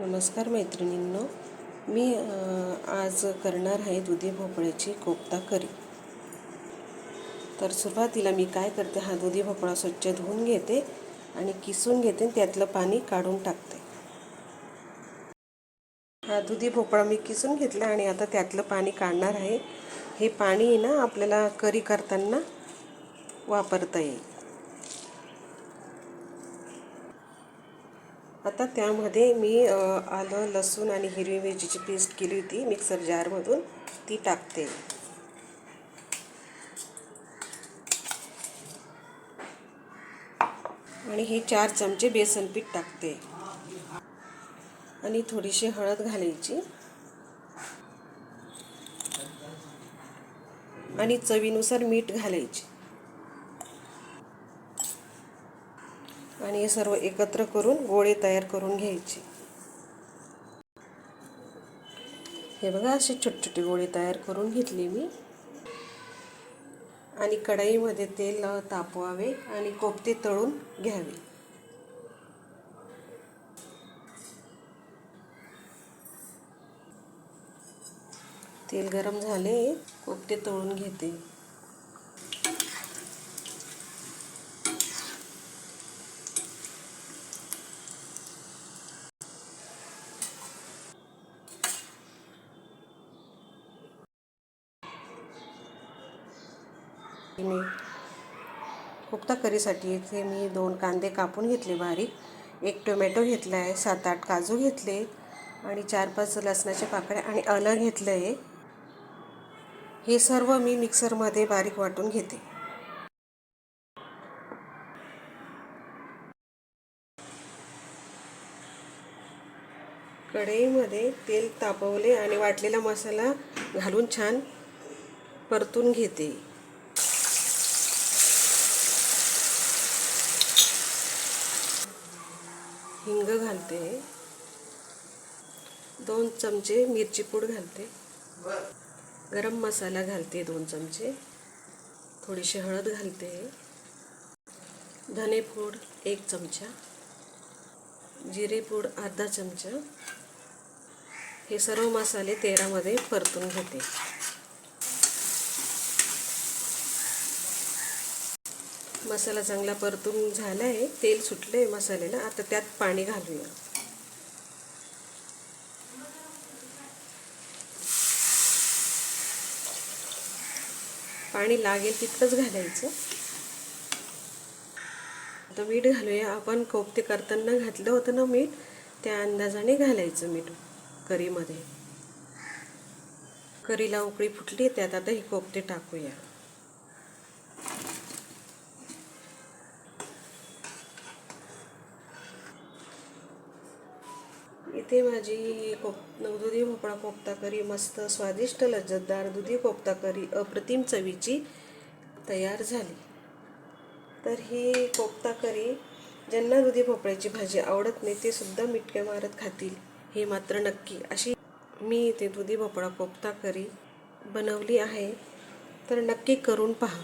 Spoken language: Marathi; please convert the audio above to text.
नमस्कार मैत्रिणींनो. मी आज करणार आहे दुधी भोपळ्याची कोफ्ता करी. तर सुरुवातीला मी काय करते हा दुधी भोपळा स्वच्छ धुवून घेते आणि किसून घेते आणि त्यातलं पाणी काढून टाकते. हा दुधी भोपळा मी किसून घेतला आणि आता त्यातलं पाणी काढणार आहे. हे पाणी ना आपल्याला करी करताना वापरता येईल. आता त्यामध्ये मी आलं लसूण आणि हिरवी मिरचीची पेस्ट केली होती मिक्सर जारमधून. ती टाकते. आणि हे चार चमचे बेसन पीठ टाकते. आणि थोडीशी हळद घालायची. आणि चवीनुसार मीठ घालायची. आणि हे सर्व एकत्र करून गोळे तयार करून घ्यायचे. हे बघा असे छोटे छोटे गोळे तयार करून घेतले मी. आणि कढईमध्ये तेल तापवावे आणि कोफते तळून घ्यावे. तेल गरम झाले कोफते तळून घेते. मी कोफ्ता करीसाठी इथे मी दोन कांदे कापून घेतले बारीक. एक टोमॅटो घेतला आहे सात आठ काजू घेतले आणि चार पाच लसणाच्या पाकळ्या आणि आलं घेतलं आहे. हे सर्व मी मिक्सरमध्ये बारीक वाटून घेते. कढईमध्ये तेल तापवले आणि वाटलेला मसाला घालून छान परतून घेते. हिंग घालते. दोन चमचे मिरची पूड घालते. गरम मसाला घालते दोन चमचे. थोडीशी हळद घालते. धनेपूड एक चमचा. जिरेपूड अर्धा चमचा. हे सर्व मसाले तेलामध्ये परतून घेते. मसाला चांगला परतून झाला आहे तेल सुटलं आहे मसाल्याला आता त्यात पाणी घालूया. पाणी लागेल तितकंच घालायचं. आता मीठ घालूया. आपण कोफते करताना घातलं होतं ना मीठ त्या अंदाजाने घालायचं मीठ करीमध्ये. करीला उकळी फुटली त्यात आता ही कोफते टाकूया. इथे माझी कोप दुधी भोपळा कोफ्ता करी मस्त स्वादिष्ट लज्जतदार दुधी कोफ्ता करी अप्रतिम चवीची तयार झाली. तर ही कोफ्ता करी ज्यांना दुधी भोपळ्याची भाजी आवडत नाही ते सुद्धा मिटके मारत खातील हे मात्र नक्की. अशी मी इथे दुधी भोपळा कोफ्ता करी बनवली आहे. तर नक्की करून पहा.